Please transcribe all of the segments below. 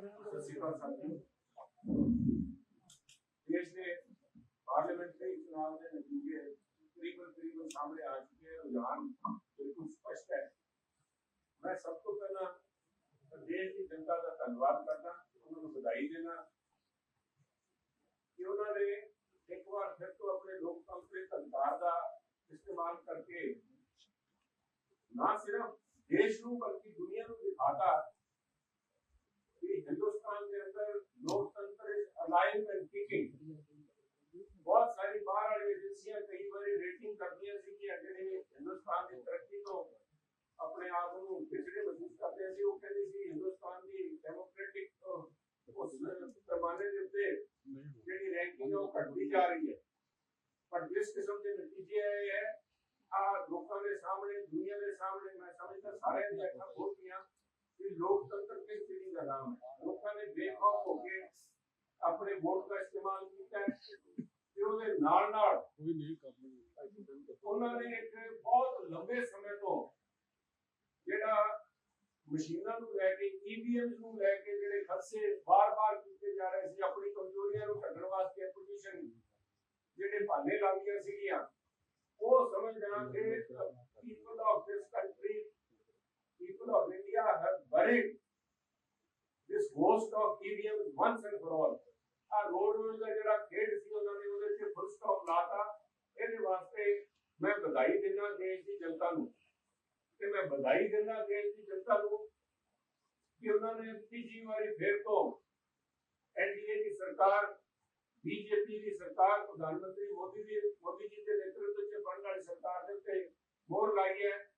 ਸਤਿ ਸ਼੍ਰੀ ਅਕਾਲ ਸਾਥੀਓ ਦੇਸ਼ ਦੇ ਪਾਰਲੀਮੈਂਟਰੀ ਚੁਣਾਵ ਦੇ ਨਤੀਜੇ ਤਕਰੀਬਨ ਤਕਰੀਬਨ ਸਾਹਮਣੇ ਆ ਚੁੱਕੇ ਹਨ ਰੁਝਾਨ ਬਿਲਕੁਲ ਸਪਸ਼ਟ ਹੈ ਮੈਂ ਸਭ ਤੋਂ ਪਹਿਲਾਂ ਦੇਸ਼ ਦੀ ਜਨਤਾ ਦਾ ਧੰਨਵਾਦ ਕਰਦਾ ਉਹਨਾਂ ਨੂੰ ਵਧਾਈ ਦੇਣਾ ਕਿ ਉਹਨਾਂ ਨੇ ਇੱਕ ਵਾਰ ਫਿਰ ਤੋਂ ਆਪਣੇ ਲੋਕਤੰਤਰੀ ਅਧਿਕਾਰ ਦਾ ਇਸਤੇਮਾਲ ਕਰਕੇ ਨਾ ਸਿਰਫ ਦੇਸ਼ ਨੂੰ ਬਲਕਿ ਦੁਨੀਆ ਨੂੰ ਦਿਖਾਤਾ ਕਿ ਹਿੰਦੁਸਤਾਨ ਦੇ ਅੰਦਰ ਲੋਕਤੰਤਰ ਇਜ਼ ਅਲਾਈਵ ਐਂਡ ਕਿਕਿੰਗ ਬਹੁਤ ਸਾਰੀ ਬਾਹਰ ਵਾਲੀ ਏਜੰਸੀਆਂ ਕਈ ਵਾਰੀ ਰੇਟਿੰਗ ਕਰਦੀਆਂ ਸੀ ਕਿ ਜਿਹੜੇ ਹਿੰਦੁਸਤਾਨ ਦੀ ਤਰੱਕੀ ਤੋਂ ਆਪਣੇ ਆਪ ਨੂੰ ਪਿਛੜੇ ਮਹਿਸੂਸ ਕਰਦੇ ਸੀ ਉਹ ਕਹਿੰਦੇ ਸੀ ਹਿੰਦੁਸਤਾਨ ਦੀ ਡੈਮੋਕ੍ਰੈਟਿਕ ਉਸ ਪੈਮਾਨੇ ਦੇ ਉੱਤੇ ਜਿਹੜੀ ਰੈਂਕਿੰਗ ਉਹ ਘਟਦੀ ਜਾ ਰਹੀ ਹੈ ਪਰ ਜਿਸ ਕਿਸਮ ਦੇ ਨਤੀਜੇ ਆਏ ਹੈ ਆ ਲੋਕਾਂ ਦੇ ਸਾਹਮਣੇ ਦੁਨੀਆ ਦੇ ਸਾਹਮਣੇ ਮੈਂ ਸਮਝਦਾ ਸਾਰਿਆਂ ਦੀ ਅੱਖਾਂ ਖੋਲ ਗਈਆਂ ਕਿ ਲੋਕਤੰਤਰ ਕਿਸ ਚੀਜ਼ ਦਾ ਨਾਮ ਹੈ ਲੋਕਾਂ ਨੇ ਬੇਖੌਫ ਹੋ ਕੇ ਆਪਣੇ ਵੋਟ ਦਾ ਇਸਤੇਮਾਲ ਕੀਤਾ ਹੈ ਉਹਦੇ ਨਾਲ ਨਾਲ। ਕੋਈ ਨਹੀਂ ਕਰਨਾ ਉਹਨਾਂ ਨੇ ਇੱਕ ਬਹੁਤ ਲੰਬੇ ਸਮੇਂ ਤੋਂ ਜਿਹੜਾ ਮਸ਼ੀਨਾਂ ਨੂੰ ਲੈ ਕੇ ਈਵੀਐਮ ਨੂੰ ਲੈ ਕੇ ਜਿਹੜੇ ਖਦਸ਼ੇ ਬਾਰ-ਬਾਰ ਕੀਤੇ ਜਾ ਰਹੇ ਸੀ ਆਪਣੀ ਕਮਜ਼ੋਰੀਆਂ ਨੂੰ ਢੱਕਣ ਵਾਸਤੇ ਆਪੋਜੀਸ਼ਨ ਜਿਹੜੇ ਭਾਨੇ ਲਾਉਂਦੀਆਂ ਸੀਗੀਆਂ ਉਹ ਸਮਝਣਾ ਕਿ people of this country people of India have buried this ghost of EVM once and for all. ਆ ਰੋਡ ਰੋਡ ਦਾ ਜਿਹੜਾ ਖੇਡ ਸੀ, ਉਹਨਾਂ ਨੇ ਉਹਦੇ ਤੇ ਫੁੱਲ ਸਟਾਪ ਲਾਤਾ। ਇਹਦੇ ਵਾਸਤੇ ਮੈਂ ਵਧਾਈ ਦਿੰਦਾ ਦੇਸ਼ ਦੀ ਜਨਤਾ ਨੂੰ। ਤੇ ਮੈਂ ਵਧਾਈ ਦਿੰਦਾ ਦੇਸ਼ ਦੀ ਜਨਤਾ ਨੂੰ ਕਿ ਉਹਨਾਂ ਨੇ ਤੀਜੀ ਵਾਰੀ ਫਿਰ ਤੋਂ ਐਨਡੀਏ ਦੀ ਸਰਕਾਰ ਬੀਜੇਪੀ ਦੀ ਸਰਕਾਰ, ਪ੍ਰਧਾਨ ਮੰਤਰੀ ਮੋਦੀ ਦੀ, ਮੋਦੀ ਜੀ ਦੇ ਨੇਤਰਤਵ ਵਿੱਚ ਬਣਨ ਵਾਲੀ ਸਰਕਾਰ ਦੇ ਉੱਤੇ ਮੋਹਰ ਲਾਈ ਹੈ।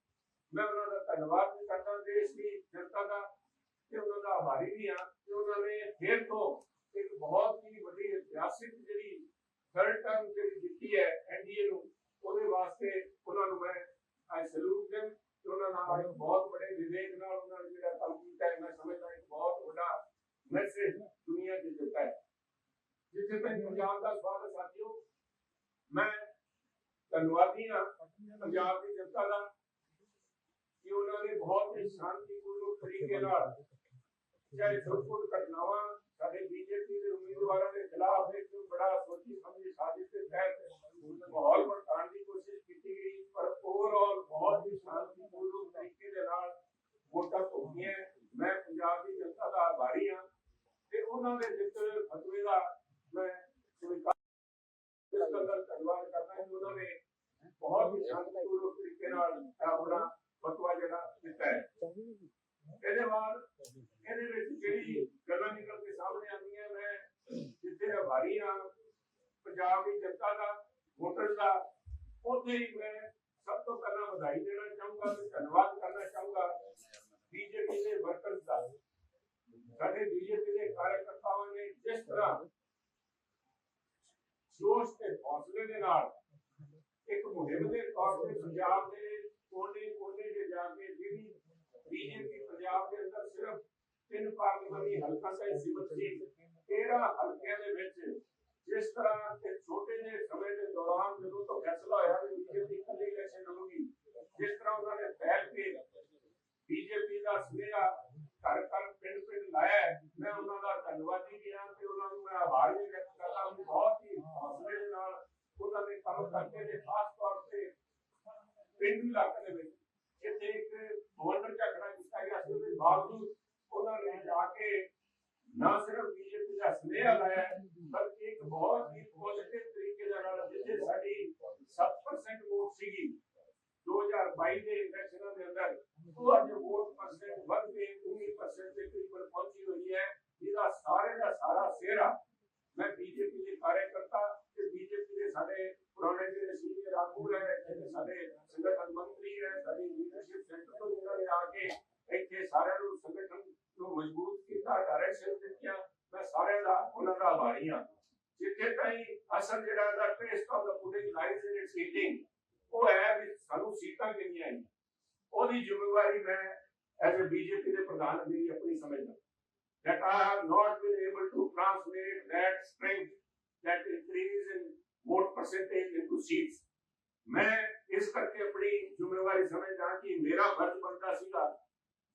ਮੈਂ ਉਹਨਾਂ ਦਾ ਧੰਨਵਾਦ ਵੀ ਕਰਦਾ ਦੇਸ਼ ਦੀ ਜਨਤਾ ਦਾ ਤੇ ਉਹਨਾਂ ਦਾ ਆਭਾਰੀ ਵੀ ਹਾਂ। ਕਿ ਉਹਨਾਂ ਨੇ ਫਿਰ ਤੋਂ ਇੱਕ ਬਹੁਤ ਹੀ ਵੱਡੀ ਇਤਿਹਾਸਿਕ ਜਿਹੜੀ ਥਰਡ ਟਰਮ ਜਿਹੜੀ ਜਿੱਤੀ ਹੈ ਐਨਡੀਏ ਨੂੰ ਉਹਦੇ ਵਾਸਤੇ ਉਹਨਾਂ ਨੂੰ ਮੈਂ ਆਈ ਸਲੂਟ ਕਿ ਉਹਨਾਂ ਨਾਲ ਬਹੁਤ ਵੱਡੇ ਵਿਵੇਕ ਨਾਲ ਉਹਨਾਂ ਨੇ ਜਿਹੜਾ ਕੰਮ ਕੀਤਾ ਹੈ ਮੈਂ ਸਮਝਦਾ ਇੱਕ ਬਹੁਤ ਵੱਡਾ ਮੈਸੇਜ ਦੁਨੀਆ 'ਚ ਦਿੱਤਾ ਹੈ ਜਿੱਥੇ ਤੱਕ ਪੰਜਾਬ ਦਾ ਸਵਾਲ ਹੈ ਸਾਥੀਓ ਮੈਂ ਧੰਨਵਾਦੀ ਹਾਂ ਪੰਜਾਬ ਦੀ ਜਨਤਾ ਦਾ ਕਿ ਉਹਨਾਂ ਨੇ ਬਹੁਤ ਹੀ ਸ਼ਾਂਤੀਪੂਰਨ ਤਰੀਕੇ ਨਾਲ ਚਾਹੇ ਸੁਰਪੁਰ ਘਟਨਾਵਾਂ ਸਾਡੇ ਬੀਜੇਪੀ ਦੇ ਉਮੀਦਵਾਰਾਂ ਦੇ ਖਿਲਾਫ ਇੱਕ ਬੜਾ ਸੋਚੀ ਸਮਝੀ ਸਾਜ਼ਿਸ਼ ਦੇ ਤਹਿਤ ਮਾਹੌਲ ਭੜਕਾਉਣ ਦੀ ਕੋਸ਼ਿਸ਼ ਕੀਤੀ ਗਈ ਪਰ ਓਵਰਆਲ ਬਹੁਤ ਹੀ ਸ਼ਾਂਤੀਪੂਰਨ ਤਰੀਕੇ ਦੇ ਨਾਲ ਵੋਟਾਂ ਹੋਈਆਂ ਮੈਂ ਪੰਜਾਬ ਦੀ ਜਨਤਾ ਦਾ ਆਭਾਰੀ ਹਾਂ ਤੇ ਉਹਨਾਂ ਦੇ ਦਿੱਤੇ ਫਤਵੇ ਦਾ ਮੈਂ ਸਵੀਕਾਰ ਧੰਨਵਾਦ ਕਰਦਾ ਹਾਂ। ਉਹਨਾਂ ਨੇ ਬਹੁਤ ਹੀ ਸ਼ਾਂਤੀਪੂਰਨ ਤਰੀਕੇ ਨਾਲ ਆਪਣਾ ਫਤਵਾ ਜਿਹੜਾ ਦਿੱਤਾ ਹੈ। ਇਹਦੇ ਬਾਅਦ ਇਹਦੇ ਵਿੱਚ ਜਿਹੜੀ ਗੱਲਾਂ ਨਿਕਲ ਕੇ ਸਾਹਮਣੇ ਆਉਂਦੀਆਂ ਮੈਂ ਜਿੱਥੇ ਆਭਾਰੀ ਹਾਂ ਪੰਜਾਬ ਦੀ ਜਨਤਾ ਦਾ, ਵੋਟਰ ਦਾ, ਉੱਥੇ ਹੀ ਮੈਂ ਸਭ ਤੋਂ ਪਹਿਲਾਂ ਵਧਾਈ ਦੇਣਾ ਚਾਹੂੰਗਾ ਤੇ ਧੰਨਵਾਦ ਕਰਨਾ ਚਾਹੂੰਗਾ ਬੀਜੇਪੀ ਦੇ ਵਰਕਰਸ ਦਾ ਸਾਡੇ ਬੀਜੇਪੀ ਦੇ ਕਾਰਜਕਰਤਾਵਾਂ ਨੇ ਜਿਸ ਤਰ੍ਹਾਂ ਜੋਸ਼ ਤੇ ਹੌਸਲੇ ਦੇ ਨਾਲ। ਇੱਕ ਮੁਹਿੰਮ ਦੇ ਤੌਰ ਤੇ ਪੰਜਾਬ ਦੇ ਕੋਨੇ ਕੋਨੇ 'ਚ ਜਾ ਕੇ ਜਿਹੜੀ ਬੀਜੇਪੀ ਪੰਜਾਬ ਦੇ ਅੰਦਰ ਸਿਰਫ ਤਿੰਨ ਪਾਰਲੀਮੈਂਟਰੀ ਹਲਕਾ ਤੱਕ ਸੀਮਤ ਸੀ 13 ਹਲਕਿਆਂ ਦੇ ਵਿੱਚ ਜਿਸ ਤਰ੍ਹਾਂ ਕਿ ਛੋਟੇ ਜਿਹੇ ਸਮੇਂ ਦੇ ਦੌਰਾਨ ਜਦੋਂ ਤੋਂ ਫੈਸਲਾ ਹੋਇਆ ਕਿ ਬੀਜੇਪੀ ਇਕੱਲੀ ਇਲੈਕਸ਼ਨ ਲੜੂਗੀ, ਜਿਸ ਤਰ੍ਹਾਂ ਉਹਨਾਂ ਨੇ ਫੈਲ ਕੇ ਬੀਜੇਪੀ ਦਾ ਸੁਨੇਹਾ ਘਰ ਘਰ ਪਿੰਡ ਪਿੰਡ ਲਾਇਆ ਮੈਂ ਉਹਨਾਂ ਦਾ ਧੰਨਵਾਦੀ ਵੀ ਹਾਂ ਤੇ ਉਹਨਾਂ ਨੂੰ ਮੈਂ ਆਭਾਰ ਵੀ ਵਿਅਕਤ ਕਰਦਾ ਹਾਂ। ਬਹੁਤ ਹੀ ਹੌਸਲੇ ਦੇ ਨਾਲ ਉਹਨਾਂ ਨੇ ਕੰਮ ਕਰਕੇ ਤੇ ਖਾਸ ਤੌਰ ਤੇ ਪਿੰਡੂ ਇਲਾਕੇ ਦੇ ਵਿੱਚ ਜਿੱਥੇ ਇੱਕ ਗਵਰਨਰ ਝਗੜਾ ਕੀਤਾ ਗਿਆ ਸੀ ਉਹਦੇ ਬਾਵਜੂਦ ਉਹਨਾਂ ਨੇ ਜਾ ਕੇ ਨਾ ਸਿਰਫ ਬੀਜੇਪੀ ਦਾ ਸੁਨੇਹਾ ਲਾਇਆ ਬਲਕਿ ਇੱਕ ਬਹੁਤ ਹੀ ਪੋਜ਼ਿਟਿਵ ਤਰੀਕੇ ਦੇ ਨਾਲ ਜਿੱਥੇ ਸਾਡੀ 7% ਵੋਟ ਸੀਗੀ 2022 ਦੇ ਇਲੈਕਸ਼ਨਾਂ ਦੇ ਅੰਦਰ ਉਹ ਅੱਜ ਵੋਟ ਪਰਸੈਂਟ ਵੱਧ ਕੇ 19% ਦੇ ਕਰੀਬ ਪਹੁੰਚੀ ਹੋਈ ਹੈ ਇਹਦਾ ਸਾਰੇ ਦਾ ਸਾਰਾ ਸਿਹਰਾ ਮੈਂ ਬੀਜੇਪੀ ਦੇ ਕਾਰਜਕਰਤਾ ਤੇ ਬੀਜੇਪੀ ਦੇ ਸਾਡੇ ਪੁਰਾਣੇ ਜਿਹੜੇ ਸੀਨੀਅਰ ਆਗੂ ਹੈ ਜਿਹੜੇ ਸਾਡੇ ਸੰਗਠਨ ਮੰਤਰੀ ਹੈ ਸਾਡੀ ਲੀਡਰਸ਼ਿਪ ਸੈਂਟਰ ਤੋਂ ਜਿਨ੍ਹਾਂ ਨੇ ਆ ਕੇ ਇੱਥੇ ਸਾਰਿਆਂ ਨੂੰ ਸੰਗਠਨ ਨੂੰ ਮਜ਼ਬੂਤ ਕੀਤਾ ਡਾਇਰੈਕਸ਼ਨ ਦਿੱਤੀਆਂ ਮੈਂ ਸਾਰਿਆਂ ਦਾ ਉਹਨਾਂ ਦਾ ਆਭਾਰੀ ਹਾਂ ਜਿੱਥੇ ਤਾਈਂ ਅਸਲ ਜਿਹੜਾ the test of the pudding lies in its eating ਉਹ ਹੈ ਵੀ ਸਾਨੂੰ ਸੀਟਾਂ ਕਿੰਨੀਆਂ ਆਈਆਂ ਉਹਦੀ ਜ਼ਿੰਮੇਵਾਰੀ ਮੈਂ ਐਜ਼ ਅ ਬੀਜੇਪੀ ਦੇ ਪ੍ਰਧਾਨ ਮੇਰੀ ਆਪਣੀ ਸਮਝਦਾ that I have not been able to translate that strength, that increase in vote percentage into seats. ਮੈਂ ਇਸ ਕਰਕੇ ਆਪਣੀ ਜ਼ਿੰਮੇਵਾਰੀ ਸਮਝਦਾ ਕਿ ਮੇਰਾ ਫਰਜ਼ ਬਣਦਾ ਸੀਗਾ,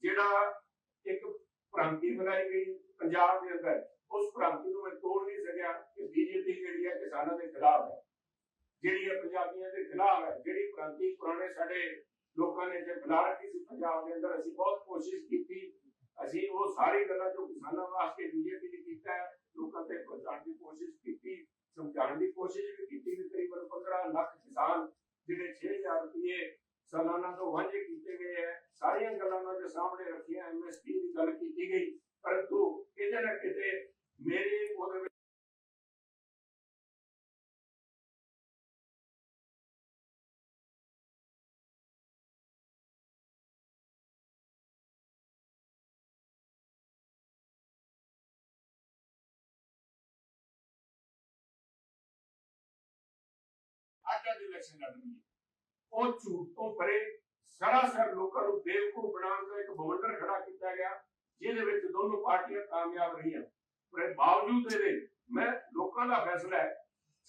ਜਿਹੜਾ ਇੱਕ ਭ੍ਰਾਂਤੀ ਬਣਾਈ ਗਈ ਪੰਜਾਬ ਦੇ ਅੰਦਰ, ਉਸ ਭ੍ਰਾਂਤੀ ਨੂੰ ਮੈਂ ਤੋੜ ਨਹੀਂ ਸਕਿਆ ਕਿ ਬੀਜੇਪੀ ਜਿਹੜੀ ਹੈ ਕਿਸਾਨਾਂ ਦੇ ਖਿਲਾਫ ਹੈ। ਜਿਹੜੀ ਹੈ ਪੰਜਾਬੀਆਂ ਦੇ ਖਿਲਾਫ ਹੈ, ਜਿਹੜੀ ਭ੍ਰਾਂਤੀ ਪੁਰਾਣੇ ਸਾਡੇ ਲੋਕਾਂ ਨੇ ਜੇ ਫੈਲਾ ਰੱਖੀ ਸੀ ਪੰਜਾਬ ਦੇ ਅੰਦਰ, ਅਸੀਂ ਬਹੁਤ ਕੋਸ਼ਿਸ਼ ਕੀਤੀ। ਅਸੀਂ ਉਹ ਸਾਰੀ ਗੱਲਾਂ ਜੋ ਕਿਸਾਨਾਂ ਵਾਸਤੇ ਬੀਜੇਪੀ ਨੇ ਕੀਤਾ ਲੋਕਾਂ ਤੇ ਪਹੁੰਚਾਉਣ ਦੀ ਕੋਸ਼ਿਸ਼ ਕੀਤੀ, ਸਮਝਾਉਣ ਦੀ ਕੋਸ਼ਿਸ਼ ਵੀ ਕੀਤੀ ਵੀ ਤਕਰੀਬਨ 15 ਲੱਖ ਕਿਸਾਨ ਜਿਹੜੇ 6000 ਰੁਪਏ ਸਾਲਾਨਾ ਤੋਂ ਵਾਂਝੇ ਕੀਤੇ ਗਏ ਹੈ, ਸਾਰੀਆਂ ਗੱਲਾਂ ਉਹਨਾਂ ਦੇ ਸਾਹਮਣੇ ਰੱਖੀਆਂ ਐਮਐਸਪੀ ਦੀ ਗੱਲ ਕੀਤੀ ਗਈ, ਪਰੰਤੂ ਕਿਤੇ ਨਾ ਕਿਤੇ ਮੇਰੇ ਉਹਦੇ ਵਿੱਚ ਅੱਜ ਇਲੈਕਸ਼ਨ ਲੜਨੀ ਉਹ ਝੂਠ ਤੋਂ ਪਰੇ ਸਰਾਸਰ ਲੋਕਾਂ ਨੂੰ ਬੇਵਕੂਫ ਬਣਾਉਣ ਦਾ ਇੱਕ ਬਵੰਡਰ ਖੜਾ ਕੀਤਾ ਗਿਆ, ਜਿਹਦੇ ਵਿੱਚ ਦੋਨੋਂ ਪਾਰਟੀਆਂ ਕਾਮਯਾਬ ਰਹੀਆਂ। ਪਰ ਬਾਵਜੂਦ ਇਹਦੇ ਮੈਂ ਲੋਕਾਂ ਦਾ ਫੈਸਲਾ ਹੈ,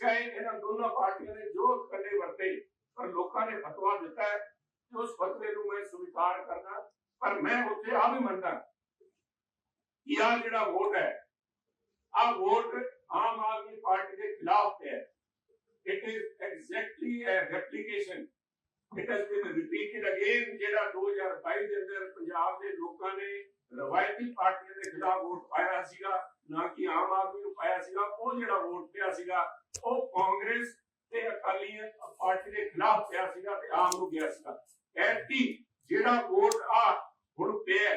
ਚਾਹੇ ਇਹਨਾਂ ਦੋਨੋਂ ਪਾਰਟੀਆਂ ਨੇ ਜੋ ਕੰਡੇ ਵਰਤੇ, ਪਰ ਲੋਕਾਂ ਨੇ ਫਤਵਾ ਦਿੱਤਾ ਹੈ ਕਿ ਉਸ ਫਤਵੇ ਨੂੰ ਮੈਂ ਸਵੀਕਾਰ ਕਰਦਾ, ਪਰ ਮੈਂ ਉੱਥੇ ਆ ਵੀ ਮੰਨਦਾ ਕਿ ਆ ਜਿਹੜਾ ਵੋਟ ਹੈ ਆ ਵੋਟ ਆਮ ਆਦਮੀ ਪਾਰਟੀ ਦੇ ਖਿਲਾਫ ਹੈ। It is exactly a replication. It has been repeated again, ਜਿਹੜਾ 2022 ਦੇ ਅੰਦਰ ਪੰਜਾਬ ਦੇ ਲੋਕਾਂ ਨੇ ਰਵਾਇਤੀ ਪਾਰਟੀਆਂ ਦੇ ਖਿਲਾਫ ਵੋਟ ਪਾਇਆ ਸੀਗਾ, ਨਾ ਕਿ ਆਮ ਆਦਮੀ ਨੂੰ ਪਾਇਆ ਸੀਗਾ, ਉਹ ਜਿਹੜਾ ਵੋਟ ਪਿਆ ਸੀਗਾ, ਉਹ ਕਾਂਗਰਸ ਤੇ ਅਕਾਲੀ ਪਾਰਟੀ ਦੇ ਖਿਲਾਫ ਪਿਆ ਸੀਗਾ ਤੇ ਆਮ ਨੂੰ ਗਿਆ ਸੀਗਾ। ਐਤਕੀ ਜਿਹੜਾ ਵੋਟ ਆ ਹੁਣ ਪਿਆ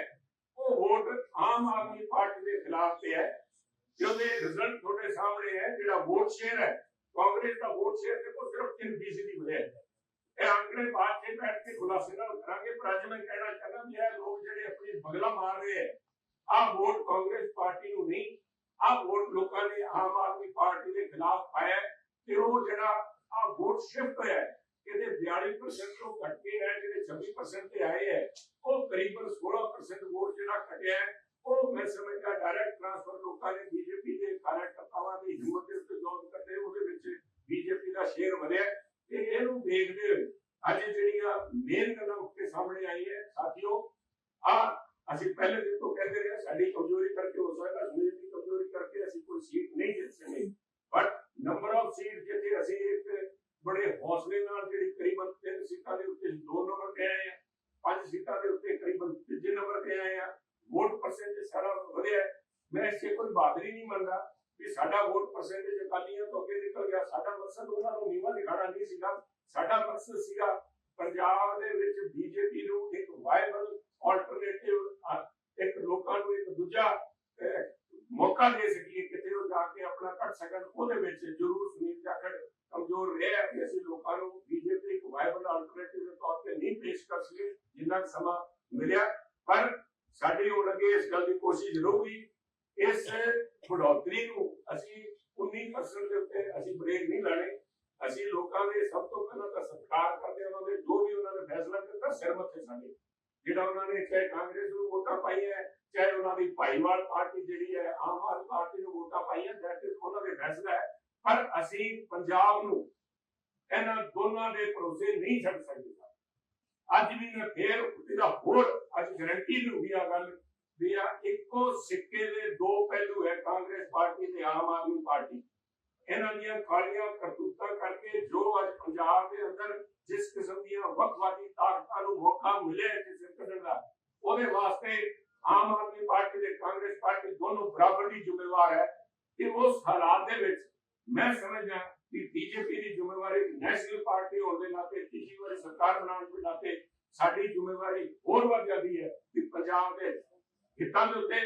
ਉਹ ਵੋਟ ਆਮ ਆਦਮੀ ਪਾਰਟੀ ਦੇ ਖਿਲਾਫ ਪਿਆ ਹੈ ਰਿਜ਼ਲਟ ਤੁਹਾਡੇ ਸਾਹਮਣੇ ਹੈ, ਜਿਹੜਾ ਵੋਟ ਸ਼ੇਅਰ ਹੈ ਕਾਂਗਰਸ ਦਾ ਵੋਟ ਸ਼ੇਅਰ ਦੇਖੋ ਸਿਰਫ 3% ਹੀ ਮਿਲਿਆ ਹੈ। ਇਹ ਅੰਕੜੇ ਬਾਅਦ ਚ ਬੈਠ ਕੇ ਖੁਲਾਸੇ ਨਾਲ ਕਰਾਂਗੇ, ਪਰ ਅੱਜ ਮੈਂ ਕਹਿਣਾ ਚਾਹੁੰਦਾ ਵੀ ਇਹ ਲੋਕ ਜਿਹੜੇ ਆਪਣੀ ਬਗਲਾ ਮਾਰ ਰਹੇ ਹੈ, ਆਹ ਵੋਟ ਕਾਂਗਰਸ ਪਾਰਟੀ ਨੂੰ ਨਹੀਂ, ਆਹ ਵੋਟ ਲੋਕਾਂ ਨੇ ਆਮ ਆਦਮੀ ਪਾਰਟੀ ਦੇ ਖਿਲਾਫ ਪਾਇਆ ਹੈ ਤੇ ਉਹ ਜਿਹੜਾ ਆਹ ਵੋਟ ਸ਼ਿਫਟ ਹੋਇਆ ਹੈ, ਇਹਦੇ 42% ਤੋਂ ਘਟ ਕੇ ਹੈ, ਜਿਹੜੇ 26% ਤੇ ਆਏ ਹੈ, ਉਹ ਕਰੀਬਨ 16% ਵੋਟ ਜਿਹੜਾ ਘਟਿਆ ਹੈ, ਉਹ ਮੈਂ ਸਮਝਦਾ ਡਾਇਰੈਕਟ ਟ੍ਰਾਂਸਫਰ ਲੋਕਾਂ ਨੇ ਬੀਜੇਪੀ ਦੇ ਕਾਰਜਕਰਤਾਵਾਂ ਦੀ ਹਿੰਮਤ ਦੇ ਉੱਤੇ ਜੋਬ ਕਰਦੇ ਉਹਦੇ ਵਿੱਚ ਬੀਜੇਪੀ ਦਾ ਸ਼ੇਅਰ ਵਧਿਆ ਤੇ ਇਹਨੂੰ ਦੇਖਦੇ ਹੋਏ ਅੱਜ ਜਿਹੜੀਆਂ ਮੇਨ ਗੱਲਾਂ ਉੱਠ ਸਾਹਮਣੇ ਆਈ ਹੈ ਸਾਥੀਓ, ਆ ਅਸੀਂ ਪਹਿਲੇ ਦਿਨ ਤੋਂ ਕਹਿੰਦੇ ਰਹੇ ਸਾਡੀ ਕਮਜ਼ੋਰੀ ਕਰਕੇ ਹੋ ਸਕਦਾ, ਸੁਨੀਲ ਦੀ ਕਮਜ਼ੋਰੀ ਕਰਕੇ ਅਸੀਂ ਕੋਈ ਸੀਟ ਨਹੀਂ ਜਿੱਤ ਸਕੇ। ਬਟ ਨੰਬਰ ਆਫ ਸੀਟ ਜਿੱਥੇ ਅਸੀਂ ਇੱਕ ਬੜੇ ਹੌਸਲੇ ਨਾਲ ਜਿਹੜੀ ਕਰੀਬਨ ਤਿੰਨ ਸੀਟਾਂ ਦੇ ਉੱਤੇ, ਦੋ ਨੰਬਰ ਤੇ ਆਏ ਆ ਪੰਜ ਸੀਟਾਂ ਦੇ ਉੱਤੇ ਕਰੀਬਨ ਤੀਜੇ ਨੰਬਰ ਤੇ ਆਏ ਆ ਵੋਟ ਪਰਸੈਂਟੇਜ ਸਾਡਾ ਵਧਿਆ ਹੈ। ਮੈਂ ਇਸ 'ਚ ਕੋਈ ਬਹਾਦਰੀ ਨਹੀਂ ਮੰਨਦਾ ਵੀ ਸਾਡਾ ਵੋਟ ਪਰਸੈਂਟੇਜ ਅਕਾਲੀਆਂ ਤੋਂ ਅੱਗੇ ਨਿਕਲ ਗਿਆ। ਸਾਡਾ ਮਕਸਦ ਉਹਨਾਂ ਨੂੰ ਨੀਵਾਂ ਦਿਖਾਣਾ ਨਹੀਂ ਸੀਗਾ। ਸਾਡਾ ਮਕਸਦ ਸੀਗਾ ਪੰਜਾਬ ਦੇ ਵਿੱਚ ਬੀਜੇਪੀ ਨੂੰ ਇੱਕ ਵਾਇਬਲ ਆਲਟਰਨੇਟਿਵ ਇੱਕ ਲੋਕਾਂ ਨੂੰ ਇੱਕ ਦੂਜਾ ਮੌਕਾ ਦੇ ਸਕੀਏ। ਕਿਤੇ ਉਹ ਜਾ ਕੇ ਆਪਣਾ ਕੱਢ ਸਕਣ, ਉਹਦੇ ਵਿੱਚ ਜ਼ਰੂਰ ਸੁਨੀਲ ਜਾਖੜ ਕਮਜ਼ੋਰ ਰਿਹਾ ਕਿ ਅਸੀਂ ਲੋਕਾਂ ਨੂੰ ਬੀਜੇਪੀ ਇੱਕ ਵਾਇਬਲ ਆਲਟਰਨੇਟਿਵ ਦੇ ਤੌਰ ਤੇ ਨਹੀਂ ਪੇਸ਼ ਕਰ ਸਕੇ ਜਿੰਨਾ ਸਮਾਂ ਮਿਲਿਆ। ਪਰ ਸਾਡੀ ਹੁਣ ਅੱਗੇ ਇਸ ਗੱਲ ਦੀ ਕੋਸ਼ਿਸ਼ ਰਹੂਗੀ ਇਸ ਬੜੋਤਰੀ ਨੂੰ ਅਸੀਂ 19% ਦੇ ਉੱਤੇ ਅਸੀਂ ਬ੍ਰੇਕ ਨਹੀਂ ਲਾਣੇ। ਅਸੀਂ ਲੋਕਾਂ ਦੇ ਸਭ ਤੋਂ ਪਹਿਲਾਂ ਤਾਂ ਸਤਿਕਾਰ ਕਰਦੇ ਉਹਨਾਂ ਦੇ ਜੋ ਵੀ ਉਹਨਾਂ ਨੇ ਫੈਸਲਾ ਕੀਤਾ, ਸਿਰ ਮੱਥੇ ਸਾਡੇ। ਜਿਹੜਾ ਉਹਨਾਂ ਨੇ ਚਾਹੇ ਕਾਂਗਰਸ ਨੂੰ ਵੋਟਾਂ ਪਾਈਆਂ, ਚਾਹੇ ਉਹਨਾਂ ਦੀ ਭਾਈਵਾਲ ਪਾਰਟੀ ਜਿਹੜੀ ਹੈ, ਆਮ ਆਦਮੀ ਪਾਰਟੀ ਨੂੰ ਵੋਟਾਂ ਪਾਈਆਂ ਦੈਟ ਇਜ਼ ਉਹਨਾਂ ਦੇ ਫੈਸਲਾ ਹੈ। ਪਰ ਅਸੀਂ ਪੰਜਾਬ ਨੂੰ ਇਹਨਾਂ ਦੋਨਾਂ ਦੇ ਭਰੋਸੇ ਨਹੀਂ ਛੱਡ ਸਕਦੇ। ਅੱਜ ਵੀ ਮੈਂ ਫੇਰ ਇਹਦਾ ਹੋਰ ਅੱਜ ਗਰੰਟੀ ਵੀ ਆ ਗੱਲ ਵੀ ਆ ਇੱਕੋ ਸਿੱਕੇ ਦੇ ਦੋ ਪਹਿਲੂ ਹੈ, ਕਾਂਗਰਸ ਪਾਰਟੀ ਤੇ ਆਮ ਆਦਮੀ ਪਾਰਟੀ। ਇਹਨਾਂ ਦੀਆਂ ਕਾਲੀਆਂ ਕਰਤੂਤਾਂ ਕਰਕੇ ਜੋ ਅੱਜ ਪੰਜਾਬ ਦੇ ਅੰਦਰ ਜਿਸ ਕਿਸਮ ਦੀਆਂ ਵੱਖਵਾਦੀ ਤਾਕਤਾਂ ਨੂੰ ਮੌਕਾ ਮਿਲਿਆ ਕਿਸੇ ਕੱਢਣ ਦਾ, ਉਹਦੇ ਵਾਸਤੇ ਆਮ ਆਦਮੀ ਪਾਰਟੀ ਤੇ ਕਾਂਗਰਸ ਪਾਰਟੀ ਦੋਨੋਂ ਬਰਾਬਰ ਦੀ ਜ਼ਿੰਮੇਵਾਰ ਹੈ ਕਿ ਉਸ ਹਾਲਾਤ ਦੇ ਵਿੱਚ ਮੈਂ ਸਮਝਦਾ ਕਿ ਬੀਜੇਪੀ ਦੀ ਜ਼ਿੰਮੇਵਾਰੀ ਨੈਸ਼ਨਲ ਪਾਰਟੀ ਹੋਣ ਦੇ ਨਾਤੇ ਤੀਜੀ ਵਾਰੀ ਸਰਕਾਰ ਬਣਾਉਣ ਦੇ ਨਾਤੇ ਸਾਡੀ ਜ਼ਿੰਮੇਵਾਰੀ ਹੋਰ ਵੱਧ ਜਾਂਦੀ ਹੈ ਕਿ ਪੰਜਾਬ ਦੇ ਹਿੱਤਾਂ ਦੇ ਉੱਤੇ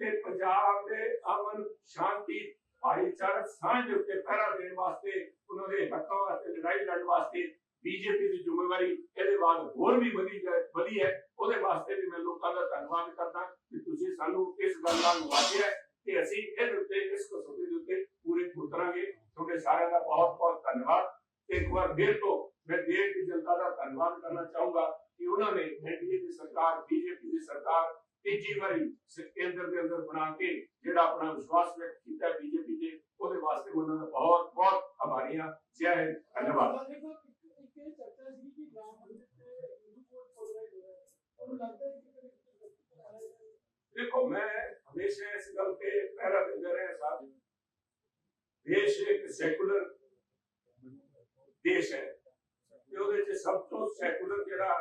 ਤੇ ਪੰਜਾਬ ਦੇ ਅਮਨ, ਸ਼ਾਂਤੀ, ਭਾਈਚਾਰਕ ਸਾਂਝ ਉੱਤੇ ਪਹਿਰਾ ਦੇਣ ਵਾਸਤੇ, ਉਹਨਾਂ ਦੇ ਹੱਕਾਂ ਵਾਸਤੇ, ਲੜਾਈ ਲੜਨ ਵਾਸਤੇ ਬੀਜੇਪੀ ਦੀ ਜ਼ਿੰਮੇਵਾਰੀ, ਇਹਦੇ ਬਾਅਦ ਹੋਰ ਵੀ ਵਧੀ ਵਧੀ ਹੈ, ਉਹਦੇ ਵਾਸਤੇ ਵੀ ਮੈਂ ਲੋਕਾਂ ਦਾ ਧੰਨਵਾਦ ਕਰਦਾ ਕਿ ਤੁਸੀਂ ਸਾਨੂੰ ਇਸ ਗੱਲ ਨਾਲ ਨਵਾਜਿਆ ਕਿ ਅਸੀਂ ਇਹਦੇ ਉੱਤੇ, ਇਸ ਕਸੌਟੀ ਦੇ ਉੱਤੇ ਪੂਰੇ ਉਤਰਾਂਗੇ ਤੁਹਾਡੇ ਸਾਰਿਆਂ ਦਾ ਬਹੁਤ ਬਹੁਤ ਧੰਨਵਾਦ। ਇੱਕ ਵਾਰ ਫਿਰ ਤੋਂ ਮੈਂ ਦੇਸ਼ ਦੀ ਜਨਤਾ ਦਾ ਧੰਨਵਾਦ ਕਰਨਾ ਚਾਹੂੰਗਾ ਕਿ ਉਹਨਾਂ ਨੇ ਐਨਡੀਏ ਦੀ ਸਰਕਾਰ, ਬੀਜੇਪੀ ਦੀ ਸਰਕਾਰ ਤੀਜੀ ਵਾਰੀ ਸ- ਕੇਂਦਰ ਦੇ ਅੰਦਰ ਬਣਾ ਕੇ ਜਿਹੜਾ ਆਪਣਾ ਵਿਸ਼ਵਾਸ ਵਿਅਕਤ ਕੀਤਾ ਬੀਜੇਪੀ ਤੇ ਉਹਦੇ ਵਾਸਤੇ ਮੈਂ ਉਹਨਾਂ ਦਾ ਬਹੁਤ ਬਹੁਤ ਆਭਾਰੀ ਹਾਂ ਜੈ ਹਿੰਦ ਧੰਨਵਾਦ ਦੇਖੋ ਇੱਕ ਇਹ ਚਰਚਾ ਸੀ ਕਿ ਰਾਮ ਮੰਦਿਰ ਤੇ ਹਿੰਦੂ ਕੋਡ ਪ੍ਰੋਵਾਈਡ ਹੋ ਰਿਹਾ ਹੈ ਉਹਨੂੰ ਲੱਗਦਾ ਹੈ ਕਿ ਕਦੇ ਦੇਖੋ ਮੈਂ ਹਮੇਸ਼ਾ ਇਸ ਗੱਲ ਤੇ ਪਹਿਰਾ ਦਿੰਦਾ ਰਿਹਾ ਸਾਹਿਬ ਦੇਸ਼ ਇੱਕ ਸੈਕੂਲਰ ਦੇਸ਼ ਹੈ ਤੇ ਉਹਦੇ ਚ ਸਭ ਤੋਂ ਸੈਕੂਲਰ ਜਿਹੜਾ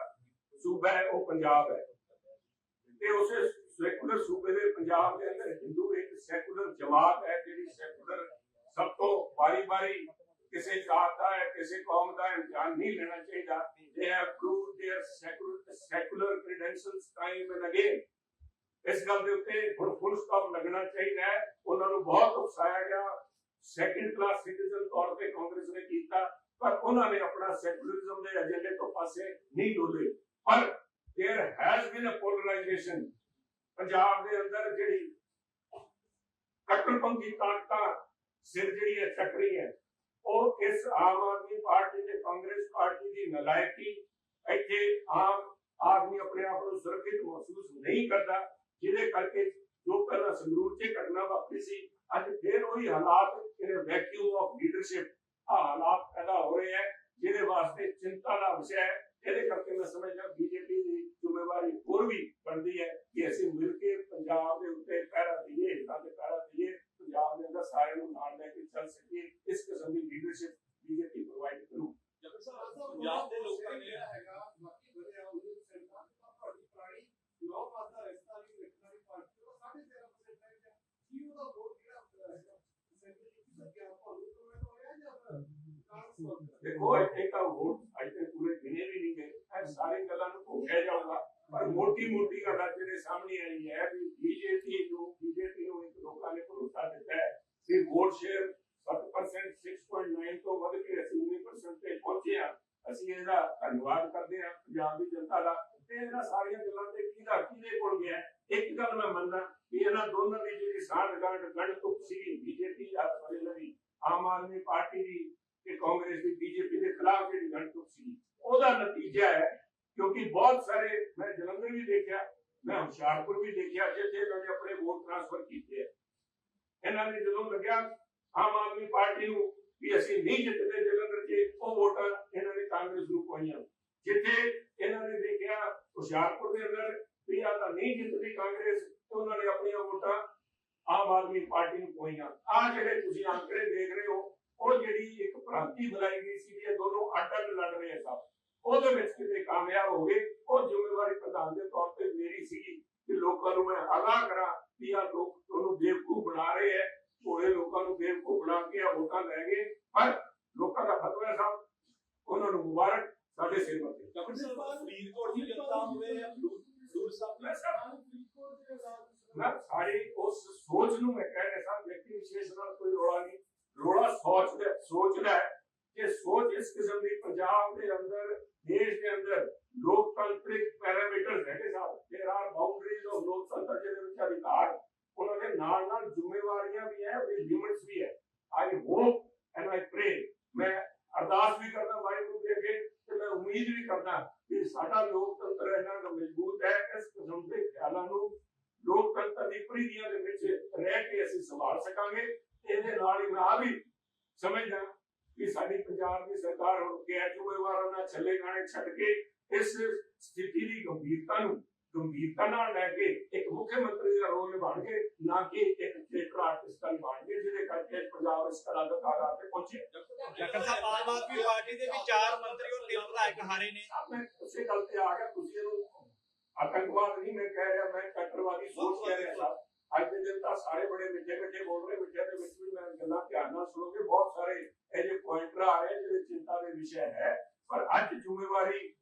ਸੂਬਾ ਹੈ ਉਹ ਪੰਜਾਬ ਹੈ ਤੇ ਉਸੇ ਸੈਕੂਲਰ ਸੂਬੇ ਦੇ ਪੰਜਾਬ ਦੇ ਅੰਦਰ ਹਿੰਦੂ ਇੱਕ ਸੈਕੂਲਰ ਜਮਾਤ ਹੈ ਜਿਹੜੀ ਸੈਕੂਲਰ ਸਭ ਤੋਂ ਵਾਰੀ ਵਾਰੀ ਕਿਸੇ ਜਾਤ ਦਾ ਹੈ ਕਿਸੇ ਕੌਮ ਦਾ ਇਮਤਿਹਾਨ ਨਹੀਂ ਲੈਣਾ ਚਾਹੀਦਾ they have proved their secular secular credentials time and again ਇਸ ਗੱਲ ਦੇ ਉੱਤੇ ਹੁਣ ਫੁੱਲ ਸਟਾਪ ਲੱਗਣਾ ਚਾਹੀਦਾ ਹੈ ਉਹਨਾਂ ਨੂੰ ਬਹੁਤ ਉਕਸਾਇਆ ਗਿਆ ਸੈਕੰਡ ਕਲਾਸ ਸਿਟੀਜ਼ਨ ਤੌਰ ਤੇ ਕਾਂਗਰਸ ਨੇ ਕੀਤਾ ਪਰ ਉਹਨਾਂ ਨੇ ਆਪਣਾ ਸੈਕੂਲਰਿਜ਼ਮ ਦੇ ਏਜੰਡੇ ਤੋਂ ਪਾਸੇ ਨਹੀਂ ਡੋਲੇ ਪਰ there has been a polarisation Punjab ਦੇ ਅੰਦਰ ਜਿਹੜੀ ਕੱਟੜਪੰਥੀ ਤਾਕਤਾਂ ਸਿਰ ਜਿਹੜੀ ਹੈ ਚੱਕ ਰਹੀ ਹੈ। ਉਹ ਇਸ ਆਮ ਆਦਮੀ ਪਾਰਟੀ ਤੇ ਕਾਂਗਰਸ ਪਾਰਟੀ ਦੀ ਨਲਾਇਕੀ ਇੱਥੇ ਆਮ ਆਦਮੀ ਆਪਣੇ ਆਪ ਨੂੰ ਸੁਰੱਖਿਅਤ ਮਹਿਸੂਸ ਨਹੀਂ ਕਰਦਾ, ਜਿਹਦੇ ਕਰਕੇ ਜੋ ਪਹਿਲਾਂ ਸੰਗਰੂਰ 'ਚ ਘਟਨਾ ਵਾਪਰੀ ਸੀ। ਅੱਜ ਫੇਰ ਉਹੀ ਹਾਲਾਤ ਇਹਨੇ ਵੈਕਿਊਮ ਆਫ ਲੀਡਰਸ਼ਿਪ ਆ ਹਾਲਾਤ ਪੈਦਾ ਹੋ ਰਹੇ ਹੈ, ਜਿਹਦੇ ਵਾਸਤੇ ਚਿੰਤਾ ਦਾ ਵਿਸ਼ਾ ਹੈ। ਇਹਦੇ ਕਰਕੇ ਮੈਂ ਸਮਝਦਾ ਬੀਜੇਪੀ ਦੀ ਜ਼ਿੰਮੇਵਾਰੀ ਹੋਰ ਵੀ ਬਣਦੀ ਹੈ ਕਿ ਅਸੀਂ ਮਿਲ ਕੇ ਪੰਜਾਬ ਦੇ ਉੱਤੇ ਪਹਿਰਾ ਦਈਏ ਹਿੱਤਾਂ ਤੇ ਪਹਿਰਾ ਦਈਏ ਪੰਜਾਬ ਦੇ ਅੰਦਰ ਸਾਰਿਆਂ ਨੂੰ ਨਾਲ ਲੈ ਕੇ ਚੱਲ ਸਕੀਏ ਇਸ ਕਿਸਮ ਦੀ ਲੀਡਰਸ਼ਿਪ ਬੀਜੇਪੀ ਪ੍ਰੋਵਾਈਡ ਕਰੂ ਜਗਤ ਸਾਹਿਬ ਪੰਜਾਬ ਦੇ ਲੋਕਾਂ ਨੇ ਹੈਗਾ ਬਾਕੀ ਬੜੇ ਆਉਂਦੇ ਸੈਂਟਰ ਤੁਹਾਡੀ ਪੁਰਾਣੀ ਨੌ ਮਾਸਾ ਰਸਤਾ ਦੀ ਵੈਟਰਨਰੀ ਪਾਰਟੀ ਉਹ 13.5% ਹੈ ਕੀ ਉਹਦਾ ਵੋਟ ਜਿਹੜਾ ਹੈਗਾ ਸੈਂਟਰ ਦੀ ਕਿਸੇ ਗਿਆ ਭਾਵੇਂ ਤੋਂ ਮੈਂ ਹੋਇਆ ਜਾਂ ਕਾਂਗਰਸ ਦੇਖੋ ਇੱਥੇ ਤਾਂ ਵੋਟ ਅੱਜ ਤੱਕ ਪੂਰੇ ਗਿਣੇ ਵੀ ਨਹੀਂ ਗਏ। ਇਹ ਸਾਰੀ ਗੱਲਾਂ ਨੂੰ ਭੁੱਲਿਆ ਜਾਊਗਾ ਪਰ ਮੋਟੀ ਮੋਟੀ ਗੱਲਾਂ ਜਿਹੜੇ ਸਾਹਮਣੇ ਆਈ ਹੈ ਵੀ ਬੀਜੇਪੀ ਨੂੰ ਬੀਜੇਪੀ ਨੂੰ ਇੱਕ ਲੋਕਾਂ ਨੇ ਭਰੋਸਾ ਦਿੱਤਾ ਹੈ ਕਿ ਵੋਟ ਸ਼ੇਅਰ 7% 6.9 ਤੋਂ ਵੱਧ ਕੇ ਅਸੀਂ 19% ਤੇ ਪਹੁੰਚੇ ਹਾਂ। ਅਸੀਂ ਇਹਦਾ ਧੰਨਵਾਦ ਕਰਦੇ ਹਾਂ ਪੰਜਾਬ ਦੀ ਜਨਤਾ ਦਾ। ਤੇ ਇਹਨਾਂ ਸਾਰੀਆਂ ਗੱਲਾਂ ਤੇ ਕਿਹਦਾ ਕਿਹਦੇ ਕੋਲ ਗਿਆ ਹੈ? ਇੱਕ ਗੱਲ ਮੈਂ ਮੰਨਦਾ ਕਿ ਇਹਨਾਂ ਦੋਨਾਂ ਦੀ ਜਿਹੜੀ ਸਾਂਝ ਗੰਢ ਗੰਢ ਤੁਕ ਸੀ ਬੀਜੇਪੀ ਦਾ ਸਮਝ ਲਵੀ, ਆਮ ਆਦਮੀ ਪਾਰਟੀ ਦੀ ਕਾਂਗਰਸ ਦੀ ਬੀਜੇਪੀ ਦੇ ਖਿਲਾਫ ਜਿਹੜੀ ਗੰਢ ਸੀ, ਉਹਦਾ ਨਤੀਜਾ ਹੈ, ਕਿਉਂਕਿ ਬਹੁਤ ਸਾਰੇ, ਮੈਂ ਜਲੰਧਰ ਵੀ ਦੇਖਿਆ, ਮੈਂ ਹੁਸ਼ਿਆਰਪੁਰ ਵੀ ਦੇਖਿਆ, ਜਿੱਥੇ ਇਹਨਾਂ ਨੇ ਆਪਣੇ ਵੋਟ ਟ੍ਰਾਂਸਫਰ ਕੀਤੇ ਹੈ ਇਹਨਾਂ ਨੇ ਜਦੋਂ ਲੱਗਿਆ ਆਮ ਆਦਮੀ ਪਾਰਟੀ ਨੂੰ ਵੀ ਅਸੀਂ ਨਹੀਂ ਜਿੱਤਦੇ ਜਲੰਧਰ 'ਚ, ਉਹ ਵੋਟਾਂ ਇਹਨਾਂ ਨੇ ਕਾਂਗਰਸ ਨੂੰ ਪਾਈਆਂ। ਜਿੱਥੇ ਇਹਨਾਂ ਨੇ ਦੇਖਿਆ ਹੁਸ਼ਿਆਰਪੁਰ ਦੇ ਅੰਦਰ ਵੀ ਆ ਤਾਂ ਨਹੀਂ ਜਿੱਤਦੀ ਕਾਂਗਰਸ ਉਹਨਾਂ ਨੇ ਆਪਣੀਆਂ ਵੋਟਾਂ ਆਮ ਆਦਮੀ ਪਾਰਟੀ ਨੂੰ ਪਾਈਆਂ। ਆ ਜਿਹੜੇ ਤੁਸੀਂ ਅੰਕੜੇ ਦੇਖ ਰਹੇ ਉਹ ਜਿਹੜੀ ਇੱਕ ਪ੍ਰਾਂਤੀ ਬਣਾਈ ਗਈ ਸੀ ਵੀ ਇਹ ਦੋਨੋਂ ਅੱਡ ਲੜ ਰਹੇ ਸਨ ਉਹਦੇ ਵਿੱਚ ਕਿਤੇ ਕਾਮਯਾਬ ਹੋ ਗਏ। ਉਹ ਜ਼ਿੰਮੇਵਾਰੀ ਪ੍ਰਧਾਨ ਦੇ ਤੌਰ ਤੇ ਮੇਰੀ ਸੀ ਕਿ ਲੋਕਾਂ ਨੂੰ ਮੈਂ ਆਗਾਹ ਕਰਾਂ ਵੀ ਆ ਲੋਕ ਤੁਹਾਨੂੰ ਬੇਵਕੂਫ ਬਣਾ ਰਹੇ ਹੈ ਭੋਲੇ ਲੋਕਾਂ ਨੂੰ ਬੇਵਕੂਫ ਬਣਾ ਕੇ ਆ ਵੋਟਾਂ ਲੈ ਗਏ। ਪਰ ਲੋਕਾਂ ਦਾ ਫਤਵਾ ਸਾਹਿਬ ਉਹਨਾਂ ਨੂੰ ਮੁਬਾਰਕ ਸਾਡੇ ਸਿਰ ਮੱਥੇ ਜਗਤ ਸਾਹਿਬ ਫਰੀਦਕੋਟ ਦੀ ਜਨਤਾ ਹੋਵੇ ਦੂਰ ਸਾਹਿਬ ਮੈਂ ਸਰ ਮੈਂ ਸਾਰੀ ਉਸ ਸੋਚ ਨੂੰ ਮੈਂ ਕਹਿ ਰਿਹਾ ਸਾਂ ਵਿਅਕਤੀ ਵਿਸ਼ੇਸ਼ ਨਾਲ ਕੋਈ ਰੋਲਾ ਨਹੀਂ। ਰੋਲਾ ਸੋਚ ਦਾ ਕਿ ਸੋਚ ਇਸ ਕਿਸਮ ਦੀ ਪੰਜਾਬ ਦੇ ਅੰਦਰ, ਦੇਸ਼ ਦੇ ਅੰਦਰ ਲੋਕਤੰਤਰਿਕ ਪੈਰਾਮੀਟਰਸ ਹੈਗੇ ਸਾਹਿਬ ਦੇਰ ਆਰ ਬਾਉਂਡਰੀਜ਼ ਆਫ ਲੋਕਤੰਤਰ ਜਿਹਦੇ ਵਿੱਚ ਅਧਿਕਾਰ, ਉਹਨਾਂ ਦੇ ਨਾਲ ਨਾਲ ਜ਼ਿੰਮੇਵਾਰੀਆਂ ਵੀ ਹੈ, ਉਹਦੀ ਲਿਮਿਟਸ ਵੀ ਹੈ। ਆਈ ਹੋਪ ਐਂਡ ਆਈ ਪ੍ਰੇ ਮੈਂ ਅਰਦਾਸ ਵੀ ਕਰਦਾ ਵਾਹਿਗੁਰੂ ਦੇ ਅੱਗੇ ਤੇ ਮੈਂ ਉਮੀਦ ਵੀ ਕਰਦਾ ਕਿ ਸਾਡਾ ਲੋਕਤੰਤਰ ਇੰਨਾ ਕੁ ਮਜ਼ਬੂਤ ਹੈ, ਇਸ ਕਿਸਮ ਦੇ ਖਿਆਲਾਂ ਨੂੰ ਲੋਕਤੰਤਰ ਦੀ ਪ੍ਰੀਤੀਆਂ ਦੇ ਵਿੱਚ ਰਹਿ ਕੇ ਅਸੀਂ ਸੰਭਾਲ ਸਕਾਂਗੇ। ਇਹਦੇ ਨਾਲ ਹੀ ਮੈਂ ਆ ਵੀ ਸਮਝਦਾ ਕਿ ਸਾਡੀ ਪੰਜਾਬ ਦੀ ਸਰਕਾਰ ਹੁਣ ਗੈਰ ਜ਼ਿੰਮੇਵਾਰਾਂ ਨਾਲ ਛੱਲੇ ਗਾਣੇ ਛੱਡ ਕੇ ਇਸ ਸਥਿਤੀ ਦੀ ਗੰਭੀਰਤਾ ਨੂੰ ਗੰਭੀਰਤਾ ਨਾਲ ਲੈ ਕੇ ਇੱਕ ਮੁੱਖ ਮੰਤਰੀ ਦਾ ਰੋਲ ਨਿਭਾਣ ਕੇ ਨਾ ਕਿ ਇੱਕ ਥੀਏਟਰ ਆਰਟਿਸਟ ਦਾ ਨਿਭਾਣ ਕੇ ਜਿਹਦੇ ਕਰਕੇ ਪੰਜਾਬ ਇਸ ਕਲਾ ਦਾ ਕਾਰਾ ਤੇ ਪਹੁੰਚੇ। ਜਕਰ ਆਮ ਆਦਮੀ ਪਾਰਟੀ ਦੇ ਵੀ ਚਾਰ ਮੰਤਰੀ ਔਰ ਤਿੰਨ ਵਿਧਾਇਕ ਹਾਰੇ ਨੇ। ਮੈਂ ਉਸੇ ਗੱਲ ਤੇ ਆ ਗਿਆ ਤੁਸੀਂ ਇਹਨੂੰ ਆਤੰਕਵਾਦ ਨਹੀਂ ਮੈਂ ਕਹਿ ਰਿਹਾ ਮੈਂ ਕੱਟਰਵਾਦੀ ਸੋਚ ਕਹਿ ਰਿਹਾ ਸਾਹਿਬ ਅੱਜ ਦੇ ਦਿਨ ਤਾਂ ਸਾਰੇ ਬੜੇ ਮਿੱਠੇ ਮਿੱਠੇ ਬੋਲ ਰਹੇ ਮਿੱਠੇ ਦੇ ਵਿੱਚ ਵੀ ਮੈਂ ਗੱਲਾਂ ਧਿਆਨ ਨਾਲ ਸੁਣੋਗੇ ਬਹੁਤ ਸਾਰੇ ਇਹ ਪੁਆਇੰਟਰ ਆ ਰਹੇ ਜਿਹੜੇ ਚਿੰਤਾ ਦੇ ਵਿਸ਼ੇ ਹੈ। ਪਰ ਅੱਜ ਜ਼ਿੰਮੇਵਾਰੀ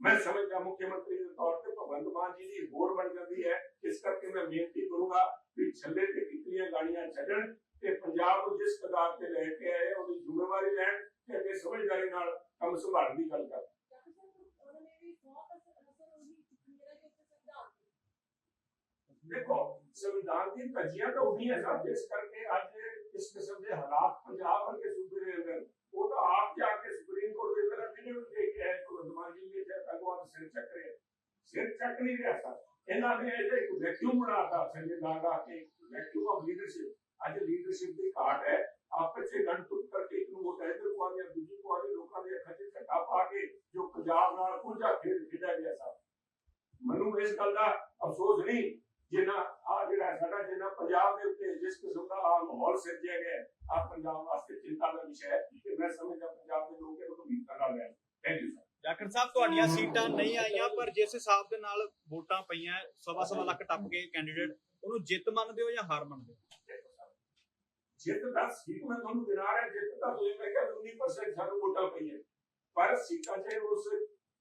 ਮੈਂ ਸਮਝਦਾ ਮੁੱਖ ਮੰਤਰੀ ਦੇ ਤੌਰ ਤੇ ਭਗਵੰਤ ਮਾਨ ਜੀ ਦੀ ਹੋਰ ਬਣ ਜਾਂਦੀ ਹੈ। ਇਸ ਕਰਕੇ ਮੈਂ ਬੇਨਤੀ ਕਰੂੰਗਾ ਕਿ ਛੱਲੇ ਤੇ ਕਿਤਨੀਆਂ ਗਾਣੀਆਂ ਛੱਡਣ ਤੇ ਪੰਜਾਬ ਨੂੰ ਜਿਸ ਕਦਾਰ ਤੇ ਲੈ ਕੇ ਆਏ, ਉਹਦੀ ਜ਼ਿੰਮੇਵਾਰੀ ਲੈਣ ਤੇ ਅੱਗੇ ਸਮਝਦਾਰੀ ਨਾਲ ਕੰਮ ਸੰਭਾਲਣ ਦੀ ਗੱਲ ਕਰਨ। ਦੇਖੋ, ਸੰਵਿਧਾਨ ਦੀ ਧੱਜੀਆਂ ਤਾਂ ਉਹਦੀਆਂ ਸਭ ਜਿਸ ਕਰਕੇ ਅੱਜ ਇਸ ਕਿਸਮ ਦੇ ਹਾਲਾਤ ਪੰਜਾਬ ਵਰਗੇ ਸੂਬੇ ਦੇ ਅੰਦਰ, ਉਹ ਤਾਂ ਆਪ ਜਾ ਕੇ ਸੁਪਰੀਮ ਕੋਰਟ ਦੇ ਅੰਦਰ ਵੀਡੀਓ ਦੇਖ ਕੇ ਆਏ ਭਗਵੰਤ ਮਾਨ ਜੀ ਨੇ ਭਗਵਾਨ ਸਿਰ ਚੱਕ ਰਹੇ। ਸਿਰ ਚੱਕ ਨਹੀਂ ਰਿਹਾ ਸਰ। ਇਹਨਾਂ ਨੇ ਇਹਦੇ ਇੱਕ ਵੈਕਿਊਮ ਬਣਾਤਾ ਸੰਜੇ ਗਾਂਧਾ ਕੇ ਵੈਕਿਊਮ ਆਫ ਲੀਡਰਸ਼ਿਪ ਅੱਜ ਲੀਡਰਸ਼ਿਪ ਦੀ ਘਾਟ ਹੈ। ਆਪਸ ਵਿੱਚ ਗੰਢ ਕਰਕੇ ਇੱਕ ਨੂੰ ਵੋਟ ਇੱਧਰ ਪਾ ਦਿਆ, ਦੂਜੀ ਪਾ ਦਿਆ, ਲੋਕਾਂ ਦੇ ਅੱਖਾਂ 'ਚ ਧੱਕਾ ਪਾ ਕੇ ਜੋ ਪੰਜਾਬ ਨਾਲ ਕੁਝਾ ਖੇਡ ਖੇਡਿਆ ਗਿਆ ਸਰ। ਮੈਨੂੰ ਇਸ ਗੱਲ ਦਾ ਅਫਸੋਸ ਨਹੀਂ ਜਿਨ੍ਹਾਂ ਦੇ ਉੱਤੇ ਜਿਸ ਕਿਸਮ ਦਾ ਮਾਹੌਲ ਸਿਰਜਿਆ ਗਿਆ ਆ ਪੰਜਾਬ ਵਾਸਤੇ ਚਿੰਤਾ ਦਾ ਵਿਸ਼ਾ ਹੈ ਕਿ ਮੈਂ ਸਮਝਦਾ ਪੰਜਾਬ ਦੇ ਲੋਕ ਇਹਨੂੰ ਗੰਭੀਰਤਾ ਨਾਲ ਲੈਣ। Thank you sir Jakhar Sahib ਤੁਹਾਡੀਆਂ ਸੀਟਾਂ ਨਹੀਂ ਆਈਆਂ ਪਰ ਜਿਸ ਹਿਸਾਬ ਦੇ ਨਾਲ ਵੋਟਾਂ ਪਈਆਂ ਸਵਾ ਸਵਾ ਲੱਖ ਟੱਪ ਕੇ ਕੈਂਡੀਡੇਟ ਉਹਨੂੰ ਜਿੱਤ ਮੰਨਦੇ ਹੋ ਜਾਂ ਹਾਰ ਮੰਨਦੇ ਹੋ? ਜਿੱਤ ਦਾ ਸੀਟ ਮੈਂ ਤੁਹਾਨੂੰ ਗਿਣਾ ਰਿਹਾ ਜਿੱਤ ਦਾ ਤੁਸੀਂ ਮੈਂ ਕਿਹਾ 19% ਸਾਨੂੰ ਵੋਟਾਂ ਪਈਆਂ। ਪਰ ਸੀਟਾਂ 'ਚ ਉਸ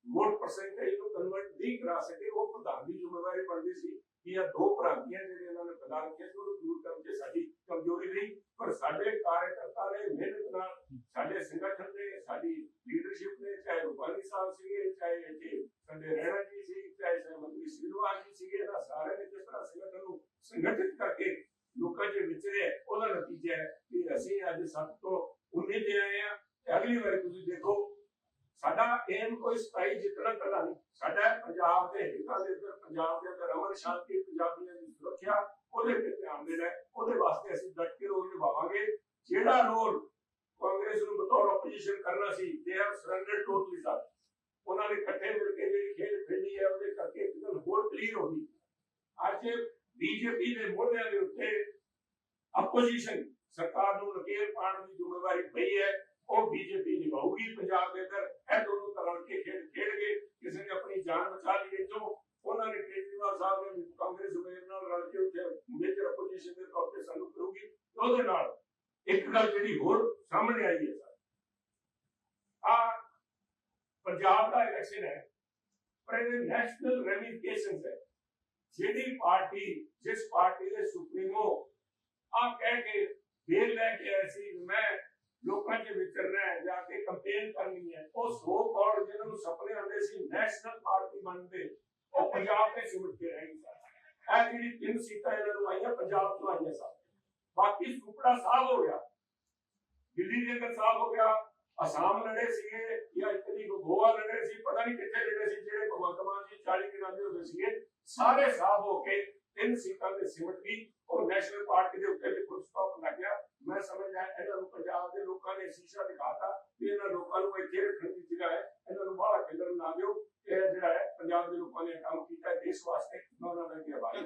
ਵੋਟ ਪਰਸੈਂਟੇਜ ਨੂੰ ਕਨਵਰਟ ਨਹੀਂ ਕਰਾ ਸਕੇ ਉਹ ਪ੍ਰਧਾਨ ਦੀ ਜ਼ਿੰਮੇਵਾਰੀ ਬਣਦੀ ਸੀ। ਕਿ ਇਹ ਦੋ ਭਰਾਂਤੀਆਂ ਜਿਹੜੇ ਇਹਨਾਂ ਨੇ ਪ੍ਰਦਾਨ ਕੀਤੀਆਂ ਉਹਨੂੰ ਦੂਰ ਕਰਨ 'ਚ ਸਾਡੀ ਕਮਜ਼ੋਰੀ ਰਹੀ। ਪਰ ਸਾਡੇ ਕਾਰਜਕਰਤਾ ਨੇ ਮਿਹਨਤ ਨਾਲ ਸਾਡੇ ਸੰਗਠਨ ਨੇ, ਸਾਡੀ ਲੀਡਰਸ਼ਿਪ ਨੇ, ਚਾਹੇ ਰੂਪਾਲੀ ਸਾਹਿਬ ਸੀਗੇ, ਚਾਹੇ ਇੱਥੇ ਸਾਡੇ ਰਹਿਣਾ ਜੀ ਸੀ, ਚਾਹੇ ਸਾਡੇ ਮੰਤਰੀ ਜੀ ਸੀਗੇ, ਇਹਨਾਂ ਸਾਰਿਆਂ ਨੇ ਜਿਸ ਤਰ੍ਹਾਂ ਸੰਗਠਨ ਨੂੰ ਸੰਗਠਿਤ ਕਰਕੇ ਲੋਕਾਂ 'ਚ ਵਿਚਰੇ ਉਹਦਾ ਨਤੀਜਾ ਹੈ ਕਿ ਅਸੀਂ ਅੱਜ ਸਭ ਤੋਂ ਉਮੀਦ ਤੇ ਆਏ ਆ ਅਗਲੀ ਵਾਰ ਤੁਸੀਂ ਦੇਖੋ ਸਾਡਾ ਏਮ ਕੋਈ ਸਤਾਈ ਜਿੱਤਣਾ ਕੱਲਾ ਨਹੀਂ। ਸਾਡਾ ਪੰਜਾਬ ਦੇ ਹਿੱਤਾਂ ਦੇ ਅੰਦਰ, ਪੰਜਾਬ ਦੇ ਅੰਦਰ ਅਮਨ ਸ਼ਾਂਤੀ ਪੰਜਾਬੀਆਂ ਦੀ ਸੁਰੱਖਿਆ, ਉਹਦੇ ਤੇ ਧਿਆਨ ਦੇਣਾ ਉਹਦੇ ਵਾਸਤੇ ਅਸੀਂ ਡਟ ਕੇ ਰੋਲ ਨਿਭਾਵਾਂਗੇ। ਜਿਹੜਾ ਰੋਲ ਕਾਂਗਰਸ ਨੂੰ ਬਤੌਰ ਆਪੋਜੀਸ਼ਨ ਕਰਨਾ ਸੀ they have surrender totally sir ਉਹਨਾਂ ਨੇ ਇਕੱਠੇ ਮਿਲ ਕੇ ਜਿਹੜੀ ਖੇਡ ਖੇਡੀ ਹੈ, ਉਹਦੇ ਕਰਕੇ ਇੱਕ ਗੱਲ ਹੋਰ ਕਲੀਅਰ ਹੋ ਗਈ। ਅੱਜ ਬੀਜੇਪੀ ਦੇ ਮੋਢਿਆਂ ਦੇ ਉੱਤੇ ਆਪੋਜੀਸ਼ਨ ਸਰਕਾਰ ਨੂੰ ਨਕੇਲ ਪਾਉਣ ਦੀ ਜ਼ਿੰਮੇਵਾਰੀ ਪਈ ਹੈ। ਉਹ ਬੀਜੇਪੀ ਨਿਭਾਊਗੀ ਪੰਜਾਬ ਦੇ ਅੰਦਰ ਇਹ ਦੋਨੋਂ ਤਾਂ ਰਲ ਕੇ ਖੇਡ ਖੇਡ ਗਏ ਕਿਸੇ ਨੇ ਆਪਣੀ ਜਾਨ ਬਚਾ ਲਈ ਜੋ ਉਹਨਾਂ ਨੇ ਕੇਜਰੀਵਾਲ ਸਾਹਿਬ ਨੇ ਕਾਂਗਰਸ ਉਮੀਦ ਨਾਲ ਰਲ ਕੇ ਉੱਥੇ ਮੇਜਰ ਆਪੋਜੀਸ਼ਨ ਦੇ ਤੌਰ ਤੇ ਸਾਨੂੰ ਕਰੂਗੀ ਉਹਦੇ ਨਾਲ ਇੱਕ ਗੱਲ ਜਿਹੜੀ ਹੋਰ ਸਾਹਮਣੇ ਆਈ ਹੈ ਸਰ ਆ ਪੰਜਾਬ ਦਾ ਇਲੈਕਸ਼ਨ ਹੈ ਪਰ ਇਹਦੇ ਨੈਸ਼ਨਲ ਰੈਮਿਫਿਕੇਸ਼ਨਸ ਹੈ ਜਿਹੜੀ ਪਾਰਟੀ ਜਿਸ ਪਾਰਟੀ ਦੇ ਸੁਪਰੀਮੋ ਆ ਕਹਿ ਕੇ ਬੇਲ ਲੈ ਕੇ ਆਏ ਸੀ ਵੀ ਮੈਂ ਲੋਕਾਂ 'ਚ ਵਿਚਰਨਾ ਹੈ ਜਾ ਕੇ ਕੰਪੇਨ ਕਰਨੀ ਹੈ ਉਹ ਸੋ ਕੌੜ ਜਿਹਨਾਂ ਨੂੰ ਸੁਪਨੇ ਆਉਂਦੇ ਸੀ ਨੈਸ਼ਨਲ ਪਾਰਟੀ ਬਣਦੇ ਉਹ ਪੰਜਾਬ ਦੇ ਸਿਮਟ ਕੇ ਰਹਿ ਗਈ ਸਰ ਇਹ ਜਿਹੜੀ ਤਿੰਨ ਸੀਟਾਂ ਇਹਨਾਂ ਨੂੰ ਆਈਆਂ ਪੰਜਾਬ ਤੋਂ ਆਈਆਂ ਸਰ ਬਾਕੀ ਸੁਪੜਾ ਸਾਫ਼ ਹੋ ਗਿਆ ਦਿੱਲੀ ਦੇ ਅੰਦਰ ਸਾਫ਼ ਹੋ ਗਿਆ ਅਸਾਮ ਲੜੇ ਸੀਗੇ ਜਾਂ ਇਤਨੀ ਗੋਆ ਲੜੇ ਸੀ ਪਤਾ ਨਹੀਂ ਕਿੱਥੇ ਲੜੇ ਸੀ ਜਿਹੜੇ ਭਗਵੰਤ ਮਾਨ ਜੀ 40 ਦਿਨਾਂ ਦੇ ਹੁੰਦੇ ਸੀਗੇ ਸਾਰੇ ਸਾਫ਼ ਹੋ ਕੇ ਤਿੰਨ ਸੀਟਾਂ ਦੇ ਸਿਮਟ ਗਈ ਔਰ ਨੈਸ਼ਨਲ ਪਾਰਟੀ ਦੇ ਉੱਤੇ ਵੀ ਫੁੱਲ ਸਟਾਪ ਲੱਗ ਗਿਆ ਮੈਂ ਸਮਝਦਾ ਇਹਨਾਂ ਨੂੰ ਪੰਜਾਬ ਦੇ ਲੋਕਾਂ ਨੇ ਸ਼ੀਸ਼ਾ ਦਿਖਾਤਾ ਵੀ ਇਹਨਾਂ ਲੋਕਾਂ ਨੂੰ ਇਹਨਾਂ ਨੂੰ ਬਾਹਲਾ ਖੇਡਣ ਨਾ ਦਿਓ ਇਹ ਜਿਹੜਾ ਹੈ, ਪੰਜਾਬ ਦੇ ਲੋਕਾਂ ਨੇ ਕੰਮ ਕੀਤਾ ਦੇਸ਼ ਵਾਸਤੇ, ਮੈਂ ਉਹਨਾਂ ਦਾ ਧੰਨਵਾਦ